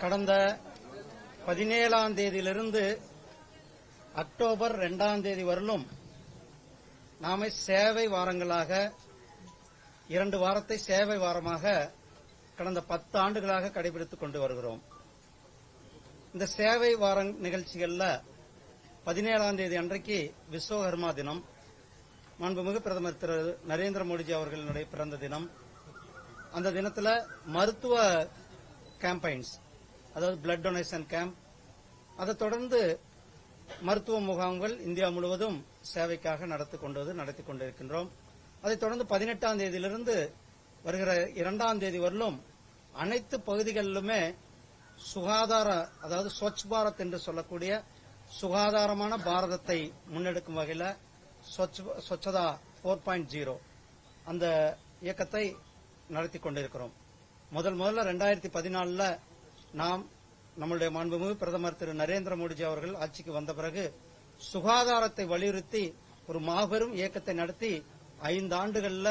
கடந்த பதினேழாம் தேதியிலிருந்து அக்டோபர் இரண்டாம் தேதி வரலும் நாம சேவை வாரங்களாக இரண்டு வாரத்தை சேவை வாரமாக கடந்த பத்து ஆண்டுகளாக கடைபிடித்துக் கொண்டு வருகிறோம். இந்த சேவை வார நிகழ்ச்சிகளில் பதினேழாம் தேதி அன்றைக்கு விஸ்வகர்மா தினம் மாண்புமிகு பிரதமர் திரு நரேந்திர மோடிஜி அவர்களுடைய பிறந்த தினம். அந்த தினத்தில் மருத்துவ கேம்பெயின்ஸ் அதாவது பிளட் டொனேஷன் கேம்ப் அதை தொடர்ந்து மருத்துவ முகாம்கள் இந்தியா முழுவதும் சேவைக்காக நடத்தி கொண்டு நடத்தி கொண்டிருக்கின்றோம். அதைத் தொடர்ந்து பதினெட்டாம் தேதியிலிருந்து வருகிற இரண்டாம் தேதி வரலும் அனைத்து பகுதிகளிலுமே சுகாதார அதாவது ஸ்வச் பாரத் என்று சொல்லக்கூடிய சுகாதாரமான பாரதத்தை முன்னெடுக்கும் வகையில் ஸ்வச்சதா ஃபோர் பாயிண்ட் ஜீரோ அந்த இயக்கத்தை நடத்தி கொண்டிருக்கிறோம். முதல் முதல்ல ரெண்டாயிரத்தி பதினாலில் நாம் நம்முடைய மாண்புமிகு பிரதமர் திரு நரேந்திர மோடிஜி அவர்கள் ஆட்சிக்கு வந்த பிறகு சுகாதாரத்தை வலியுறுத்தி ஒரு மாபெரும் இயக்கத்தை நடத்தி ஐந்து ஆண்டுகள்ல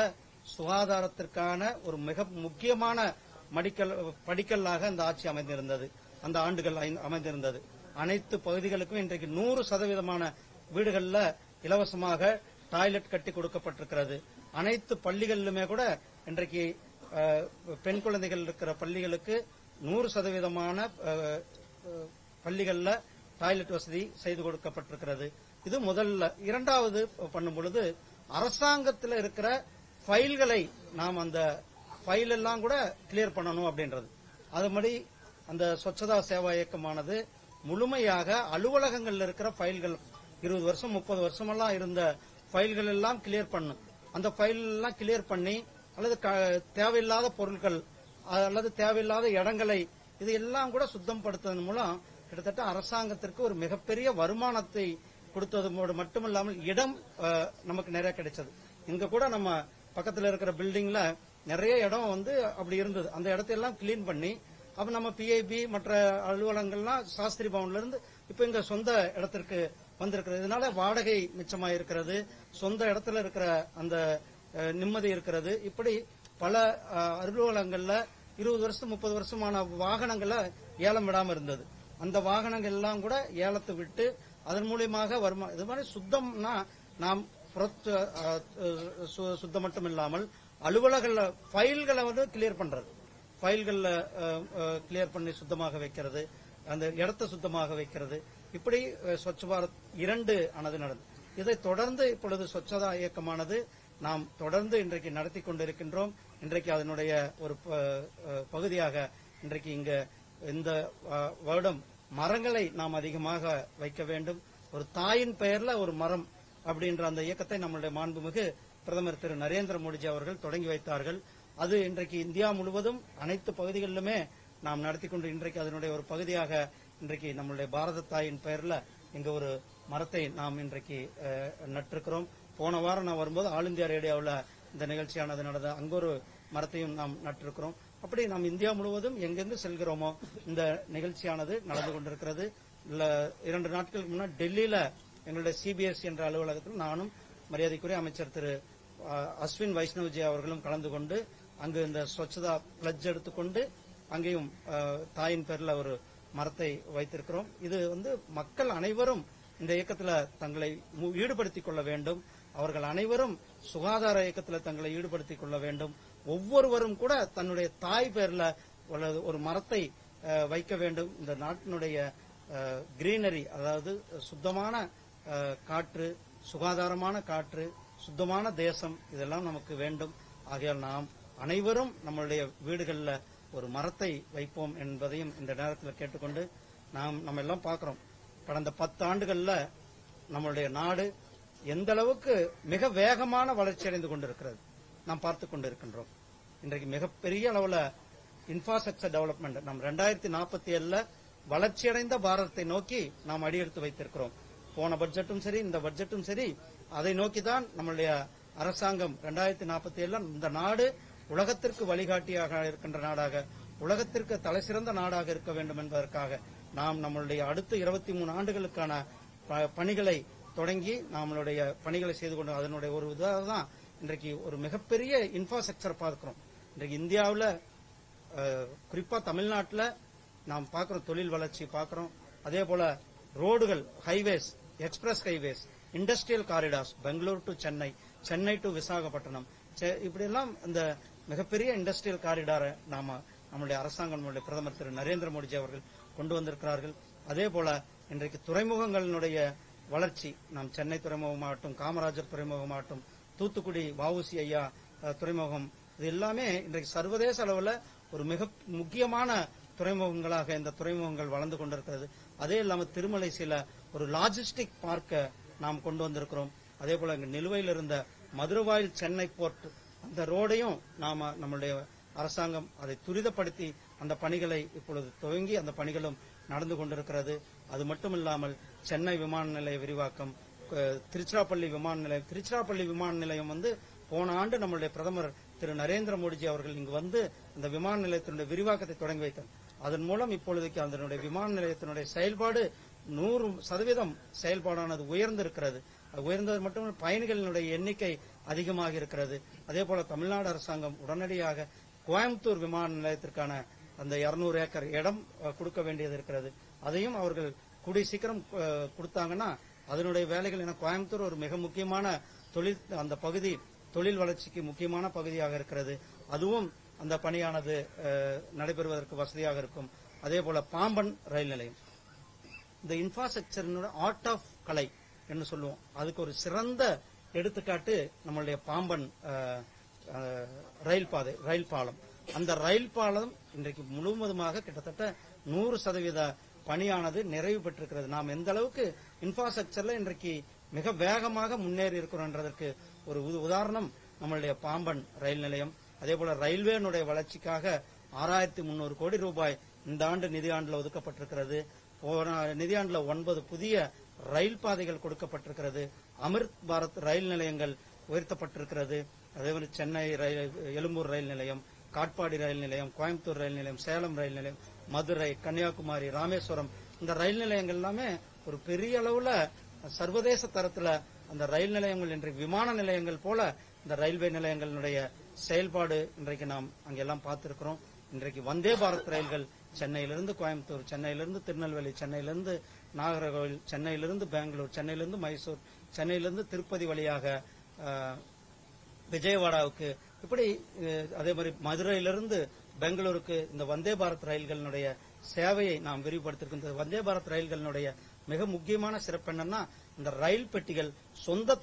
சுகாதாரத்திற்கான ஒரு மிக முக்கியமான மடிக்கல் படிக்கல்லாக அந்த ஆட்சி அமைந்திருந்தது. அந்த ஆண்டுகள் அமைந்திருந்தது. அனைத்து பகுதிகளுக்கும் இன்றைக்கு நூறு சதவீதமான வீடுகளில் இலவசமாக டாய்லெட் கட்டி கொடுக்கப்பட்டிருக்கிறது. அனைத்து பள்ளிகளிலுமே கூட இன்றைக்கு பெண் குழந்தைகள் இருக்கிற பள்ளிகளுக்கு நூறு சதவீதமான பள்ளிகளில் டாய்லெட் வசதி செய்து கொடுக்கப்பட்டிருக்கிறது. இது முதல்ல. இரண்டாவது பண்ணும் பொழுது அரசாங்கத்தில் இருக்கிற ஃபைல்களை நாம் அந்த ஃபைல் எல்லாம் கூட கிளியர் பண்ணணும் அப்படின்றது. அதுபடி அந்த ஸ்வச்சதா சேவா இயக்கமானது முழுமையாக அலுவலகங்களில் இருக்கிற ஃபைல்கள் இருபது வருஷம் முப்பது வருஷமெல்லாம் இருந்த ஃபைல்கள் எல்லாம் கிளியர் பண்ணும் அந்த ஃபைல் எல்லாம் கிளியர் பண்ணி அல்லது க- தேவையில்லாத பொருட்கள் அல்லது தேவையில்லாத இடங்களை இது எல்லாம் கூட சுத்தப்படுத்துவதன் மூலம் கிட்டத்தட்ட அரசாங்கத்திற்கு ஒரு மிகப்பெரிய வருமானத்தை கொடுத்தது மட்டுமில்லாமல் இடம் நமக்கு நிறைய கிடைச்சது. இங்க கூட நம்ம பக்கத்தில் இருக்கிற பில்டிங்ல நிறைய இடம் வந்து அப்படி இருந்தது. அந்த இடத்தையெல்லாம் கிளீன் பண்ணி அப்ப நம்ம பிஐபி மற்ற அலுவலகங்கள்லாம் சாஸ்திரி பவன்ல இருந்து இப்ப இங்க சொந்த இடத்திற்கு வந்திருக்கிறது. இதனால வாடகை மிச்சமாயிருக்கிறது. சொந்த இடத்துல இருக்கிற அந்த நிம்மதி இருக்கிறது. இப்படி பல அலுவலகங்கள்ல இருபது வருஷம் முப்பது வருஷமான வாகனங்களை ஏலம் விடாம இருந்தது. அந்த வாகனங்கள் எல்லாம் கூட ஏலத்தை விட்டு அதன் மூலியமாக வருமா இது மாதிரி சுத்தம்னா நாம் சு- சுத்தம் மட்டும் இல்லாமல் அலுவலகங்கள்ல ஃபைல்களை வந்து கிளியர் பண்றது. ஃபைல்களில் கிளியர் பண்ணி சுத்தமாக வைக்கிறது. அந்த இடத்தை சுத்தமாக வைக்கிறது. இப்படி ஸ்வச் பாரத் இரண்டு ஆனது நடந்தது இதை தொடர்ந்து இப்பொழுது ஸ்வச்சதா இயக்கமானது நாம் தொடர்ந்து இன்றைக்கு நடத்தி கொண்டிருக்கின்றோம். இன்றைக்கு அதனுடைய ஒரு பகுதியாக இன்றைக்கு இங்க இந்த வருடம் மரங்களை நாம் அதிகமாக வைக்க வேண்டும். ஒரு தாயின் பெயர்ல ஒரு மரம் அப்படின்ற அந்த இயக்கத்தை நம்மளுடைய மாண்புமிகு பிரதமர் திரு நரேந்திர மோடிஜி அவர்கள் தொடங்கி வைத்தார்கள். அது இன்றைக்கு இந்தியா முழுவதும் அனைத்து பகுதிகளிலுமே நாம் நடத்தி கொண்டு இன்றைக்கு அதனுடைய ஒரு பகுதியாக இன்றைக்கு நம்மளுடைய பாரத தாயின் பெயர்ல இங்க ஒரு மரத்தை நாம் இன்றைக்கு நட்டிருக்கிறோம். போன வாரம் நான் வரும்போது ஆல் இந்தியா ரேடியோவில் இந்த நிகழ்ச்சியானது நடந்த அங்க ஒரு மரத்தையும் நாம் நட்டிருக்கிறோம். அப்படி நாம் இந்தியா முழுவதும் எங்கெங்கு செல்கிறோமோ இந்த நிகழ்ச்சியானது நடந்து கொண்டிருக்கிறது. இரண்டு நாட்களுக்கு முன்னாடி டெல்லியில எங்களுடைய சிபிஎஸ் என்ற அலுவலகத்தில் நானும் மரியாதைக்குரிய அமைச்சர் திரு அஸ்வின் வைஷ்ணவ்ஜி அவர்களும் கலந்து கொண்டு அங்கு இந்த ஸ்வச்சதா பிளட்ஜ் எடுத்துக்கொண்டு அங்கேயும் தாயின் பேரில் ஒரு மரத்தை வைத்திருக்கிறோம். இது வந்து மக்கள் அனைவரும் இந்த இயக்கத்தில் தங்களை ஈடுபடுத்திக் கொள்ள வேண்டும். அவர்கள் அனைவரும் சுகாதார இயக்கத்தில் தங்களை ஈடுபடுத்திக் கொள்ள வேண்டும். ஒவ்வொருவரும் கூட தன்னுடைய தாய் பேர்ல ஒரு மரத்தை வைக்க வேண்டும். இந்த நாட்டினுடைய கிரீனரி அதாவது சுத்தமான காற்று சுகாதாரமான காற்று சுத்தமான தேசம் இதெல்லாம் நமக்கு வேண்டும். ஆகையால் நாம் அனைவரும் நம்மளுடைய வீடுகளில் ஒரு மரத்தை வைப்போம் என்பதையும் இந்த நேரத்தில் கேட்டுக்கொண்டு நாம் நம்ம எல்லாம் பார்க்கிறோம். கடந்த பத்து ஆண்டுகளில் நம்மளுடைய நாடு எந்த அளவுக்கு மிக வேகமான வளர்ச்சி அடைந்து கொண்டிருக்கிறது நாம் பார்த்துக் கொண்டிருக்கின்றோம். இன்றைக்கு மிகப்பெரிய அளவில் இன்ஃப்ராஸ்ட்ரக்சர் டெவலப்மெண்ட் நாம் ரெண்டாயிரத்தி நாற்பத்தி ஏழுல வளர்ச்சியடைந்த பாரதத்தை நோக்கி நாம் அடியெடுத்து வைத்திருக்கிறோம். போன பட்ஜெட்டும் சரி இந்த பட்ஜெட்டும் சரி அதை நோக்கி தான் நம்மளுடைய அரசாங்கம் ரெண்டாயிரத்தி நாற்பத்தி ஏழுல இந்த நாடு உலகத்திற்கு வழிகாட்டியாக இருக்கின்ற நாடாக உலகத்திற்கு தலைசிறந்த நாடாக இருக்க வேண்டும் என்பதற்காக நாம் நம்மளுடைய அடுத்த இருபத்தி மூணு ஆண்டுகளுக்கான ப- பணிகளை தொடங்கி நம்மளுடைய பணிகளை செய்து கொண்டு அதனுடைய ஒரு இதாக தான் இன்றைக்கு ஒரு மிகப்பெரிய இன்ஃப்ராஸ்ட்ரக்சர் பார்க்கிறோம். இன்றைக்கு இந்தியாவில் குறிப்பாக தமிழ்நாட்டில் நாம் பார்க்குறோம் தொழில் வளர்ச்சி பார்க்குறோம். அதே போல ரோடுகள் highways express highways industrial corridors Bangalore to Chennai Chennai to Visakhapatnam. செ- இப்படியெல்லாம் இந்த மிகப்பெரிய இண்டஸ்ட்ரியல் காரிடாரை நாம நம்முடைய அரசாங்கம் நம்முடைய பிரதமர் திரு நரேந்திர மோடிஜி அவர்கள் கொண்டு வந்திருக்கிறார்கள். அதே போல இன்றைக்கு துறைமுகங்களினுடைய வளர்ச்சி. நாம் சென்னை துறைமுகமாகட்டும் காமராஜர் துறைமுகமாகட்டும் தூத்துக்குடி வஉசி ஐயா துறைமுகம். இது எல்லாமே இன்றைக்கு சர்வதேச அளவில் ஒரு மிக முக்கியமான துறைமுகங்களாக இந்த துறைமுகங்கள் வளர்ந்து கொண்டிருக்கிறது. அதே இல்லாமல் திருமலை சில ஒரு லாஜிஸ்டிக் பார்க்க நாம் கொண்டு வந்திருக்கிறோம். அதே போல இங்க நிலுவையில் இருந்த மதுரவாயில் சென்னை போர்ட் அந்த ரோடையும் நாம நம்மளுடைய அரசாங்கம் அதை துரிதப்படுத்தி அந்த பணிகளை இப்பொழுது துவங்கி அந்த பணிகளும் நடந்து கொண்டிருக்கிறது. அது மட்டுமில்லாமல் சென்னை விமான நிலைய விரிவாக்கம் திருச்சிராப்பள்ளி விமான நிலையம். திருச்சிராப்பள்ளி விமான நிலையம் வந்து போன ஆண்டு நம்மளுடைய பிரதமர் திரு நரேந்திர மோடிஜி அவர்கள் இங்கு வந்து அந்த விமான நிலையத்தினுடைய விரிவாக்கத்தை தொடங்கி வைத்தார். அதன் மூலம் இப்பொழுதைக்கு அதனுடைய விமான நிலையத்தினுடைய செயல்பாடு நூறு சதவீதம் செயல்பாடானது உயர்ந்திருக்கிறது. உயர்ந்தது மட்டும் பயணிகளினுடைய எண்ணிக்கை அதிகமாக இருக்கிறது. அதே போல தமிழ்நாடு அரசாங்கம் உடனடியாக கோயம்புத்தூர் விமான நிலையத்திற்கான அந்த 200 ஏக்கர் இடம் கொடுக்க வேண்டியது இருக்கிறது. அதையும் அவர்கள் கூடிய சீக்கிரம் கொடுத்தாங்கன்னா அதனுடைய வேலைகள் என கோயம்புத்தூர் ஒரு மிக முக்கியமான தொழில் அந்த பகுதி தொழில் வளர்ச்சிக்கு முக்கியமான பகுதியாக இருக்கிறது. அதுவும் அந்த பணியானது நடைபெறுவதற்கு வசதியாக இருக்கும். அதே போல பாம்பன் ரயில் நிலையம். இந்த இன்ஃப்ராஸ்ட்ரக்சர் ஆர்ட் ஆஃப் கலை என்று சொல்லுவோம். அதுக்கு ஒரு சிறந்த எடுத்துக்காட்டு நம்மளுடைய பாம்பன் ரயில் பாதை ரயில் பாலம். அந்த ரயில் பாலம் இன்றைக்கு முழுவதுமாக கிட்டத்தட்ட நூறு சதவீத பணியானது நிறைவு பெற்றிருக்கிறது. நாம் எந்த அளவுக்கு இன்ஃப்ராஸ்ட்ரக்சர்ல இன்றைக்கு மிக வேகமாக முன்னேறி இருக்கிறோன்றதற்கு ஒரு உதாரணம் நம்மளுடைய பாம்பன் ரயில் நிலையம். அதே போல ரயில்வேனுடைய வளர்ச்சிக்காக ஆறாயிரத்தி முன்னூறு கோடி ரூபாய் இந்த ஆண்டு நிதியாண்டில் ஒதுக்கப்பட்டிருக்கிறது. போன நிதியாண்டுல ஒன்பது புதிய ரயில் பாதைகள் கொடுக்கப்பட்டிருக்கிறது. அமிர்த் பாரத் ரயில் நிலையங்கள் உயர்த்தப்பட்டிருக்கிறது. அதே மாதிரி சென்னை ரயில் எழும்பூர் ரயில் நிலையம் காட்பாடி ரயில் நிலையம் கோயம்புத்தூர் ரயில் நிலையம் சேலம் ரயில் நிலையம் மதுரை கன்னியாகுமரி ராமேஸ்வரம் இந்த ரயில் நிலையங்கள் எல்லாமே ஒரு பெரிய அளவுல சர்வதேச தரத்துல அந்த ரயில் நிலையங்கள் இன்றைக்கு விமான நிலையங்கள் போல இந்த ரயில்வே நிலையங்களுடைய செயல்பாடு இன்றைக்கு நாம் அங்கெல்லாம் பார்த்திருக்கிறோம். இன்றைக்கு வந்தே பாரத் ரயில்கள் சென்னையிலிருந்து கோயம்புத்தூர் சென்னையிலிருந்து திருநெல்வேலி சென்னையிலிருந்து நாகர்கோவில் சென்னையிலிருந்து பெங்களூர் சென்னையிலிருந்து மைசூர் சென்னையிலிருந்து திருப்பதி வழியாக விஜயவாடாவுக்கு இப்படி அதே மாதிரி மதுரையிலிருந்து பெங்களூருக்கு இந்த வந்தே பாரத் ரயில்களினுடைய சேவையை நாம் விரிவுபடுத்திருக்கின்றது வந்தே பாரத் ரயில்களினுடைய மிக முக்கியமான சிறப்பு என்னன்னா இந்த ரயில் பெட்டிகள் சொந்த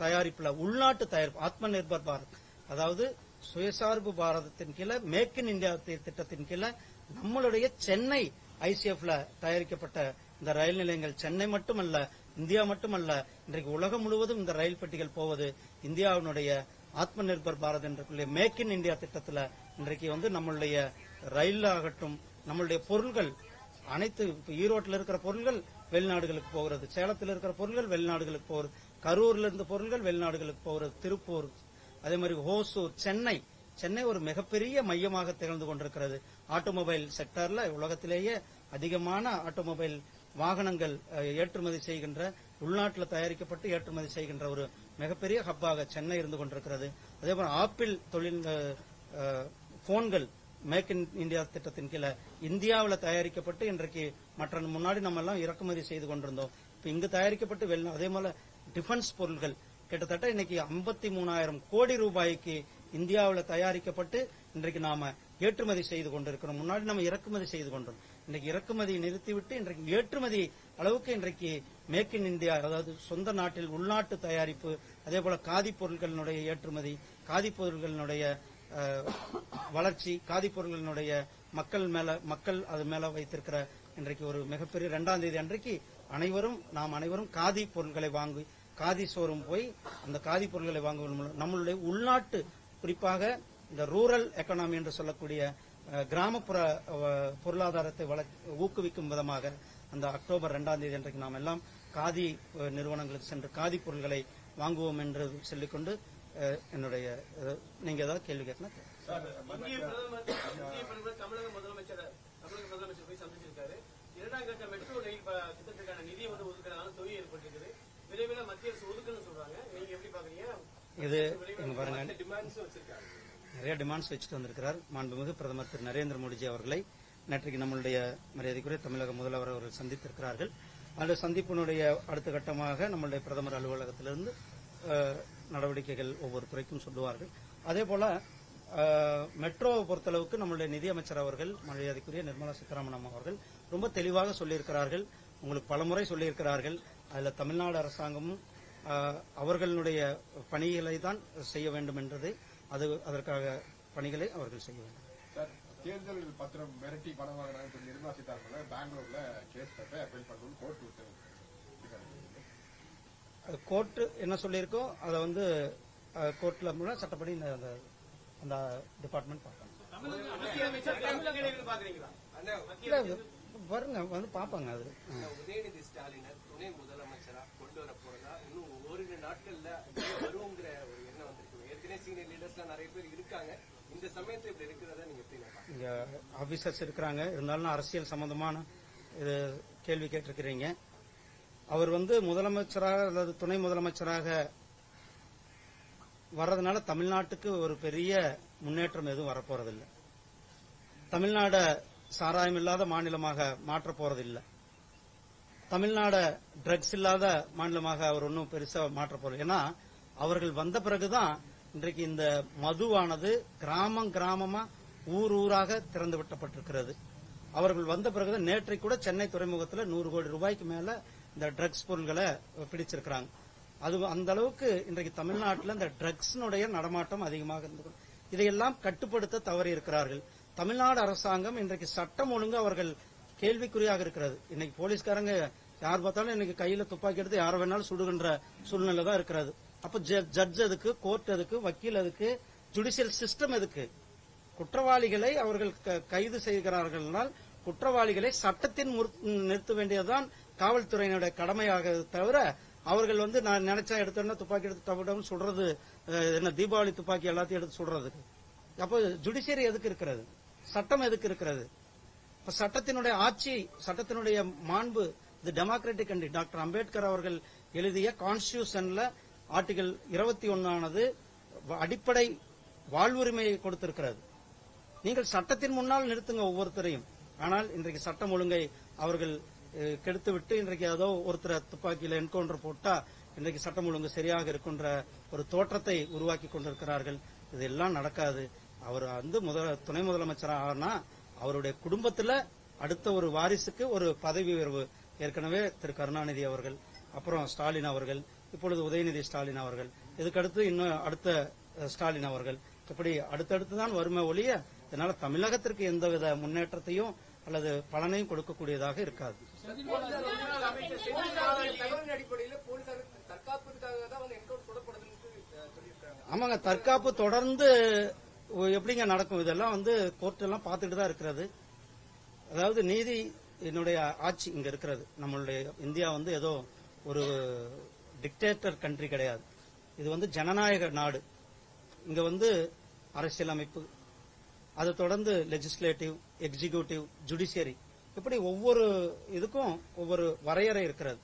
தயாரிப்புல உள்நாட்டு தயாரிப்பு ஆத்ம நிர்பர் பாரத். அதாவது சுயசார்பு பாரதத்தின் கீழே மேக் இன் இந்தியா திட்டத்தின் கீழே நம்மளுடைய சென்னை ஐசிஎஃப்ல தயாரிக்கப்பட்ட இந்த ரயில் நிலையங்கள் சென்னை மட்டுமல்ல இந்தியா மட்டுமல்ல இன்றைக்கு உலகம் முழுவதும் இந்த ரயில் பெட்டிகள் போவது இந்தியாவினுடைய ஆத்ம நிர்பர் பாரத் என்ற மேக் இன் இந்தியா திட்டத்தில் இன்றைக்கு வந்து நம்மளுடைய ரயில் ஆகட்டும் நம்மளுடைய பொருள்கள் அனைத்து ஈரோட்டில் இருக்கிற பொருள்கள் வெளிநாடுகளுக்கு போகிறது சேலத்தில் இருக்கிற பொருள்கள் வெளிநாடுகளுக்கு போகிறது கரூர்ல இருந்த பொருள்கள் வெளிநாடுகளுக்கு போகிறது திருப்பூர் அதே மாதிரி ஹோசூர் சென்னை. சென்னை ஒரு மிகப்பெரிய மையமாக திகழ்ந்து கொண்டிருக்கிறது. ஆட்டோமொபைல் செக்டர்ல உலகத்திலேயே அதிகமான ஆட்டோமொபைல் வாகனங்கள் ஏற்றுமதி செய்கின்ற உள்நாட்டில் தயாரிக்கப்பட்டு ஏற்றுமதி செய்கின்ற ஒரு மிகப்பெரிய ஹப்பாக சென்னை இருந்து கொண்டிருக்கிறது. அதேபோல ஆப்பிள் தொழில் போன்கள் மேக் இன் இந்தியா திட்டத்தின் கீழே இந்தியாவில் தயாரிக்கப்பட்டு இன்றைக்கு மற்ற முன்னாடி நம்ம எல்லாம் இறக்குமதி செய்து கொண்டிருந்தோம். இப்போ இங்கு தயாரிக்கப்பட்டு வெளி அதே போல டிஃபென்ஸ் பொருட்கள் கிட்டத்தட்ட இன்னைக்கு ஐம்பத்தி மூணாயிரம் கோடி ரூபாய்க்கு இந்தியாவில் தயாரிக்கப்பட்டு இன்றைக்கு நாம ஏற்றுமதி செய்து கொண்டிருக்கிறோம். முன்னாடி நம்ம இறக்குமதி செய்து கொண்டோம். இன்னைக்கு இறக்குமதியை நிறுத்திவிட்டு இன்றைக்கு ஏற்றுமதி அளவுக்கு இன்றைக்கு மேக் இன் இந்தியா அதாவது சொந்த நாட்டில் உள்நாட்டு தயாரிப்பு அதே போல காதி பொருட்களினுடைய ஏற்றுமதி காதி பொருட்களினுடைய வளர்ச்சி காதி பொருட்களினுடைய மக்கள் மேல மக்கள் அது மேல வைத்திருக்கிற இன்றைக்கு ஒரு மிகப்பெரிய இரண்டாம் தேதி அன்றைக்கு அனைவரும் நாம் அனைவரும் காதி பொருட்களை வாங்கி காதி சோறும் போய் அந்த காதி பொருட்களை வாங்குவதன் மூலம் நம்மளுடைய உள்நாட்டு குறிப்பாக இந்த ரூரல் எக்கனாமி என்று சொல்லக்கூடிய கிராமப்புற பொருளாதாரத்தை ஊக்குவிக்கும் விதமாக அந்த அக்டோபர் இரண்டாம் தேதி அன்றைக்கு நாம் எல்லாம் காதி நிறுவனங்களுக்கு சென்று காதி பொருட்களை வாங்குவோம் என்று சொல்லிக்கொண்டு என்னுடைய நீங்க ஏதாவது கேள்வி பிரதமர் தமிழக முதலமைச்சர் தமிழக முதலமைச்சர் போய் சந்திச்சிருக்காரு. இரண்டாம் கட்ட மெட்ரோ ரயில் ப- திட்டத்துக்கான நிதியை வந்து ஒதுக்கிறதால தொகை ஏற்பட்டிருக்குது. விரைவில் மத்திய அரசு ஒதுக்குன்னு சொல்றாங்க. நீங்க எப்படி பாக்குறீங்க? இது பாருங்க. நிறைய டிமாண்ட்ஸ் வச்சுட்டு வந்திருக்கிறார். மாண்புமிகு பிரதமர் திரு நரேந்திர மோடிஜி அவர்களை. நேற்றைக்கு நம்மளுடைய மரியாதைக்குரிய தமிழக முதல்வர் அவர்கள் சந்தித்திருக்கிறார்கள். அந்த சந்திப்பினுடைய அடுத்த கட்டமாக நம்மளுடைய பிரதமர் அலுவலகத்திலிருந்து நடவடிக்கைகள் ஒவ்வொரு துறைக்கும் சொல்லுவார்கள். அதே போல மெட்ரோவை பொறுத்தளவுக்கு நம்மளுடைய நிதியமைச்சர் அவர்கள் மரியாதைக்குரிய நிர்மலா சீதாராமன் அவர்கள் ரொம்ப தெளிவாக சொல்லியிருக்கிறார்கள். உங்களுக்கு பலமுறை சொல்லியிருக்கிறார்கள். அதில் தமிழ்நாடு அரசாங்கமும் அவர்களுடைய பணிகளை தான் செய்ய வேண்டும் என்றது அது அதற்காக பணிகளை அவர்கள் செய்ய வேண்டும். தேர்தல் பத்திரம் மிரட்டி பணம் வாங்கினாங்க சொல்லி நிர்மலா சீதாராமன் பெங்களூர்ல கேஸ் கட்ட அப்பீல் பண்ணணும் கோர்ட் உத்தரவு கோர்ட் என்ன சொல்லியிருக்கோ அதை வந்து கோர்ட்ல மூலம் சட்டப்படி இந்த- அந்த அந்த டிபார்ட்மெண்ட் பார்ப்பாங்க வருங்க வந்து பார்ப்பாங்க அது. உதயநிதி ஸ்டாலினை துணை முதலமைச்சரா கொண்டு வர போறதா? இன்னும் ஓரிரு நாட்கள்ல வருங்கிற ஒரு எண்ணம் வந்திருக்கு. ஏற்கனவே சீனியர் லீடர்ஸ்லாம் நிறைய பேர் இருக்காங்க. இந்த இப்படி நீங்க எப்படி இங்க ஆபீசர்ஸ் இருக்கிறாங்க. இருந்தாலும் அரசியல் சம்பந்தமான இது கேள்வி கேட்டிருக்கிறீங்க. அவர் வந்து முதலமைச்சராக அல்லது துணை முதலமைச்சராக வர்றதுனால தமிழ்நாட்டுக்கு ஒரு பெரிய முன்னேற்றம் எதுவும் வரப்போறதில்லை. தமிழ்நாட சாராயம் இல்லாத மாநிலமாக மாற்ற போறதில்லை. தமிழ்நாட ட்ரக்ஸ் இல்லாத மாநிலமாக அவர் ஒன்றும் பெருசா மாற்ற போறது ஏன்னா அவர்கள் வந்த பிறகுதான் இன்றைக்கு இந்த மதுவானது கிராமம் கிராமமா ஊர் ஊராக திறந்து விட்டப்பட்டிருக்கிறது. அவர்கள் வந்த பிறகுதான் நேற்றை கூட சென்னை துறைமுகத்தில் நூறு கோடி ரூபாய்க்கு மேல இந்த ட்ரக்ஸ் பொருள்களை பிடிச்சிருக்கிறாங்க. அது அந்த அளவுக்கு இன்றைக்கு தமிழ்நாட்டில் இந்த ட்ரக்ஸினுடைய நடமாட்டம் அதிகமாக இருந்து இதையெல்லாம் கட்டுப்படுத்த தவறி இருக்கிறார்கள். தமிழ்நாடு அரசாங்கம் இன்றைக்கு சட்டம் ஒழுங்கு அவர்கள் கேள்விக்குறியாக இருக்கிறது. இன்னைக்கு போலீஸ்காரங்க யார் பார்த்தாலும் இன்னைக்கு கையில துப்பாக்கி எடுத்து யார் வேணாலும் சுடுகின்ற சூழ்நிலை தான் இருக்கிறது. அப்ப ஜட்ஜ் எதுக்கு கோர்ட் எதுக்கு வக்கீல் எதுக்கு ஜுடிஷியல் சிஸ்டம் எதுக்கு? குற்றவாளிகளை அவர்கள் க- கைது செய்கிறார்கள்னால் குற்றவாளிகளை சட்டத்தின் முற்- நிறுத்த வேண்டியதுதான் காவல்துறையினுடைய கடமையாக தவிர அவர்கள் வந்து நான் நினைச்சா எடுத்தோன்னா துப்பாக்கி எடுத்து டபுள் சுடுறது என்ன தீபாவளி துப்பாக்கி எல்லாத்தையும் எடுத்து சுடுறதுக்கு அப்போ ஜுடிஷியரி எதுக்கு இருக்கிறது? சட்டம் எதுக்கு இருக்கிறது? இப்ப சட்டத்தினுடைய ஆட்சி சட்டத்தினுடைய மாண்பு இது டெமோக்ராட்டிக் கண்ட்ரி டாக்டர் அம்பேத்கர் அவர்கள் எழுதிய கான்ஸ்டியூஷன்ல ஆர்டிகல் இருபத்தி ஒன்னானது அடிப்படை வாழ்வுரிமையை கொடுத்திருக்கிறது. நீங்கள் சட்டத்தின் முன்னால் நிறுத்துங்க ஒவ்வொருத்தரையும். ஆனால் இன்றைக்கு சட்டம் ஒழுங்கை அவர்கள் கெடுத்துவிட்டு இன்றைக்கு ஏதோ ஒருத்தரை துப்பாக்கியில் என்கவுண்டர் போட்டா இன்றைக்கு சட்டம் ஒழுங்கு சரியாக இருக்கின்ற ஒரு தோற்றத்தை உருவாக்கி கொண்டிருக்கிறார்கள். இதெல்லாம் நடக்காது. அவர் வந்து முதல துணை முதலமைச்சர் ஆனா அவருடைய குடும்பத்துல அடுத்த ஒரு வாரிசுக்கு ஒரு பதவி உயர்வு. ஏற்கனவே திரு. கருணாநிதி அவர்கள் அப்புறம் ஸ்டாலின் அவர்கள் இப்பொழுது உதயநிதி ஸ்டாலின் அவர்கள். இதுக்கடுத்து இன்னும் அடுத்த ஸ்டாலின் அவர்கள். இப்படி அடுத்தடுத்து தான் வருமே ஒழிய இதனால தமிழகத்திற்கு எந்தவித முன்னேற்றத்தையும் அல்லது பலனையும் கொடுக்கக்கூடியதாக இருக்காது. ஆமாங்க தற்காப்பு தொடர்ந்து எப்படிங்க நடக்கும்? இதெல்லாம் வந்து கோர்ட் எல்லாம் பார்த்துட்டு தான் இருக்கிறது. அதாவது நீதி என்னுடைய ஆட்சி இங்க இருக்கிறது. நம்மளுடைய இந்தியா வந்து ஏதோ ஒரு டிக்டேட்டர் கண்ட்ரி கிடையாது. இது வந்து ஜனநாயக நாடு. இங்க வந்து அரசியலமைப்பு அதை தொடர்ந்து லெஜிஸ்லேட்டிவ் எக்ஸிகியூட்டிவ் ஜுடிஷியரி இப்படி ஒவ்வொரு இதுக்கும் ஒவ்வொரு வரையறை இருக்கிறது.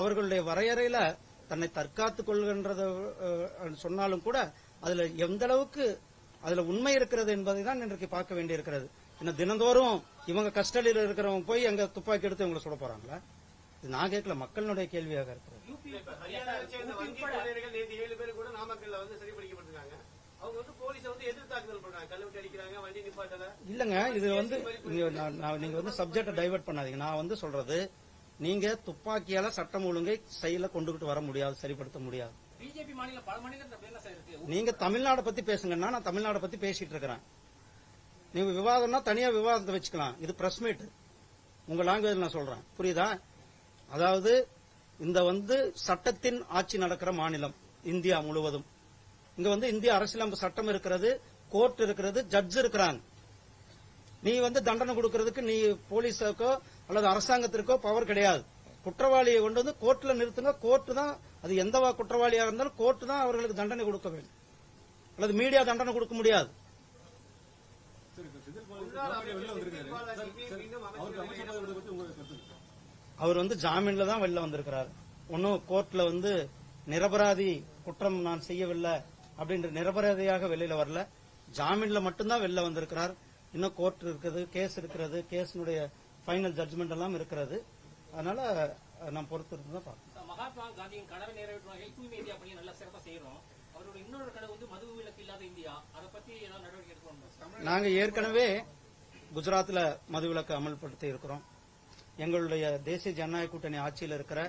அவர்களுடைய வரையறையில தன்னை தற்காத்துக் கொள்கின்றத சொன்னாலும் கூட அதுல எந்த அளவுக்கு அதுல உண்மை இருக்கிறது என்பதை தான் இன்றைக்கு பார்க்க வேண்டியிருக்கிறது. இன்னும் தினந்தோறும் இவங்க கஸ்டடியில் இருக்கிறவங்க போய் அங்க துப்பாக்கி எடுத்து இவங்களை சுட போறாங்களா? இது நான் கேட்கல மக்களுடைய கேள்வியாக இருக்கிறது. ஏழு பேர் கூட நாமக்கல்ல வந்து சிறைபிடிக்கப்பட்டிருக்காங்க அவங்க வந்து போலீஸை வந்து எதிர் தாக்குதல் பண்றாங்க கல்வெட்டு அடிக்கிறாங்க வண்டி நிப்பாட்டல. இல்லங்க இது வந்து நீங்க வந்து சப்ஜெக்ட டைவர்ட் பண்ணாதீங்க. நான் வந்து சொல்றது நீங்க துப்பாக்கியால சட்டம் ஒழுங்கை செயல கொண்டுகிட்டு வர முடியாது சரிப்படுத்த முடியாது. பிஜேபி மாநிலம் பல இருக்கு. நீங்க தமிழ்நாடு பத்தி பேசுங்கன்னா நான் தமிழ்நாடு பத்தி பேசிட்டு இருக்கிறேன். நீங்க விவாதம்னா தனியா விவாதத்தை வச்சுக்கலாம். இது பிரஸ் மீட் உங்க லாங்குவேஜ் நான் சொல்றேன். புரியுதா? அதாவது இந்த வந்து சட்டத்தின் ஆட்சி நடக்கிற மாநிலம் இந்தியா முழுவதும் இங்க வந்து இந்திய அரசியலமைப்பு சட்டம் இருக்கிறது கோர்ட் இருக்கிறது ஜட்ஜ் இருக்கிறாங்க நீ வந்து தண்டனை கொடுக்கறதுக்கு நீ போலீஸுக்கோ அல்லது அரசாங்கத்திற்கோ பவர் கிடையாது குற்றவாளியை கொண்டு வந்து கோர்ட்ல நிறுத்துங்க கோர்ட் தான் அது எந்த குற்றவாளியாக இருந்தாலும் கோர்ட் தான் அவர்களுக்கு தண்டனை கொடுக்க வேண்டும் அல்லது மீடியா தண்டனை கொடுக்க முடியாது சரி இப்ப செந்தில் முன்னாள் பாலாஜி வெளில அமைச்சர் வந்திருக்காரு பாலாஜிக்கு சார், மீண்டும் அவருக்கு அமைச்சர் அமைச்சர் பதவி பத்தி உங்களுக்கு கருத்து இருக்கா? அவர் வந்து ஜாமீன்ல தான் வெளில வந்திருக்கிறார். ஒன்னும் கோர்ட்ல வந்து நிரபராதி குற்றம் நான் செய்யவில்லை அப்படின்ற நிரபராதியாக வெளியில வரல. ஜாமீன்ல மட்டும்தான் வெளில வந்திருக்கிறார். இன்னும் கோர்ட் இருக்குது கேஸ் இருக்கிறது கேஸினுடைய ஃபைனல் ஜட்ஜ்மெண்ட் எல்லாம் இருக்கிறது. அதனால நாம் பொறுத்திருந்து தான் பார்க்கணும். மகாத்மா காந்தியின் கனவை நிறைவேற்றும் வகையில் தூய்மை இந்தியா பணியை நல்லா சிறப்பா செய்யறோம் அவரோட இன்னொரு கனவு வந்து மது விலக்கு இல்லாத இந்தியா. அதை பத்தி ஏதாவது நடவடிக்கை எடுக்கணும்? சார் நாங்க ஏற்கனவே குஜராத்ல மதுவிலக்கு அமல்படுத்தி இருக்கிறோம். எங்களுடைய தேசிய ஜனநாயக கூட்டணி ஆட்சியில் இருக்கிற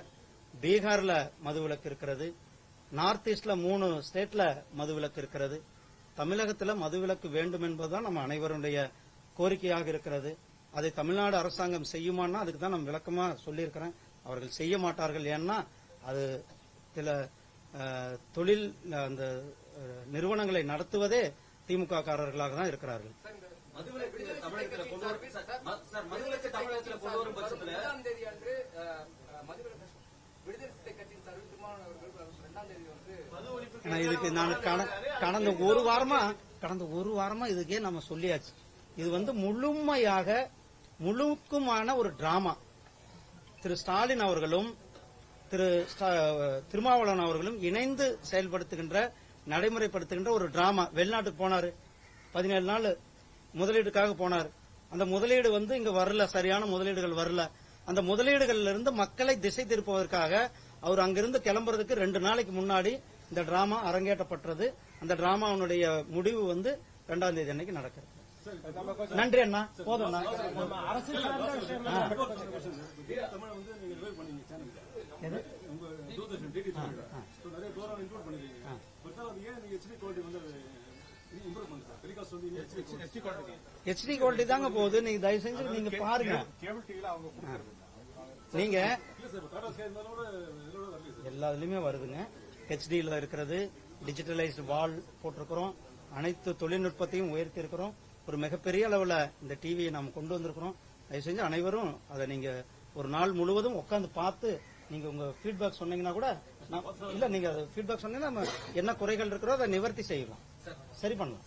பீகார்ல மதுவிலக்கு இருக்கிறது. நார்த் ஈஸ்ட்ல மூணு ஸ்டேட்ல மதுவிலக்கு இருக்கிறது. தமிழகத்தில் மதுவிலக்கு வேண்டும் என்பதுதான் நம்ம அனைவருடைய கோரிக்கையாக இருக்கிறது. அதை தமிழ்நாடு அரசாங்கம் செய்யுமான்னா அதுக்கு தான் நம்ம விளக்கமா சொல்லியிருக்கிறேன். அவர்கள் செய்ய மாட்டார்கள் ஏன்னா அது சில தொழில் அந்த நிறுவனங்களை நடத்துவதே திமுக காரர்களாக தான் இருக்கிறார்கள். மதுவிலக்கு தமிழகத்துல கொண்டு வரும் சார், சார் மதுவிலக்கு தமிழகத்துல கொண்டு வரும் பட்சத்துல இரண்டாம் தேதி அன்று அஹ், அஹ், மதுவிலக்கு விடுதலை சிறுத்தை கட்சியின் தலைவர் திருமாவளவன் அவர்கள் இரண்டாம் தேதி வந்து மது ஒழிப்பு ஆனா இதுக்கு நான் கட- கடந்த ஒரு வாரமா கடந்த ஒரு வாரமா இதுக்கே நம்ம சொல்லியாச்சு. இது வந்து முழுமையாக முழுக்குமான ஒரு டிராமா. திரு ஸ்டாலின் அவர்களும் திரு ஸ்டா- திருமாவளவன் அவர்களும் இணைந்து செயல்படுத்துகின்ற நடைமுறைப்படுத்துகின்ற ஒரு டிராமா. வெளிநாட்டுக்கு போனாரு. பதினேழு நாள் முதலீடுக்காக போனார் அந்த முதலீடு வந்து இங்க வரல சரியான முதலீடுகள் வரல அந்த முதலீடுகள்ல இருந்து மக்களை திசை திருப்புவதற்காக அவர் அங்கிருந்து கிளம்புறதுக்கு ரெண்டு நாளைக்கு முன்னாடி இந்த டிராமா அரங்கேற்றப்பட்டது அந்த டிராமாவுடைய முடிவு வந்து ரெண்டாம் தேதி அன்னைக்கு நடக்கிறது நன்றி அண்ணா போதும் அண்ணா ஹெச்டி குவாலிட்டி தாங்க போகுது. நீங்க தயவு செஞ்சு நீங்க பாருங்க. நீங்க எல்லாத்துலயுமே வருதுங்க. ஹெச்டியில் இருக்கிறது டிஜிட்டலைஸ்டு வால் போட்டிருக்கிறோம். அனைத்து தொழில்நுட்பத்தையும் உயர்த்தி இருக்கிறோம். ஒரு மிகப்பெரிய அளவுல இந்த டிவியை நாம் கொண்டு வந்திருக்கிறோம். தயவு செஞ்சு அனைவரும் அதை நீங்க ஒரு நாள் முழுவதும் உட்கார்ந்து பார்த்து நீங்க உங்க ஃபீட்பேக் சொன்னீங்கன்னா கூட இல்ல நீங்க ஃபீட்பேக் சொன்னீங்கன்னா நம்ம என்ன குறைகள் இருக்கிறோ அதை நிவர்த்தி செய்யலாம். சரி பண்ணலாம்.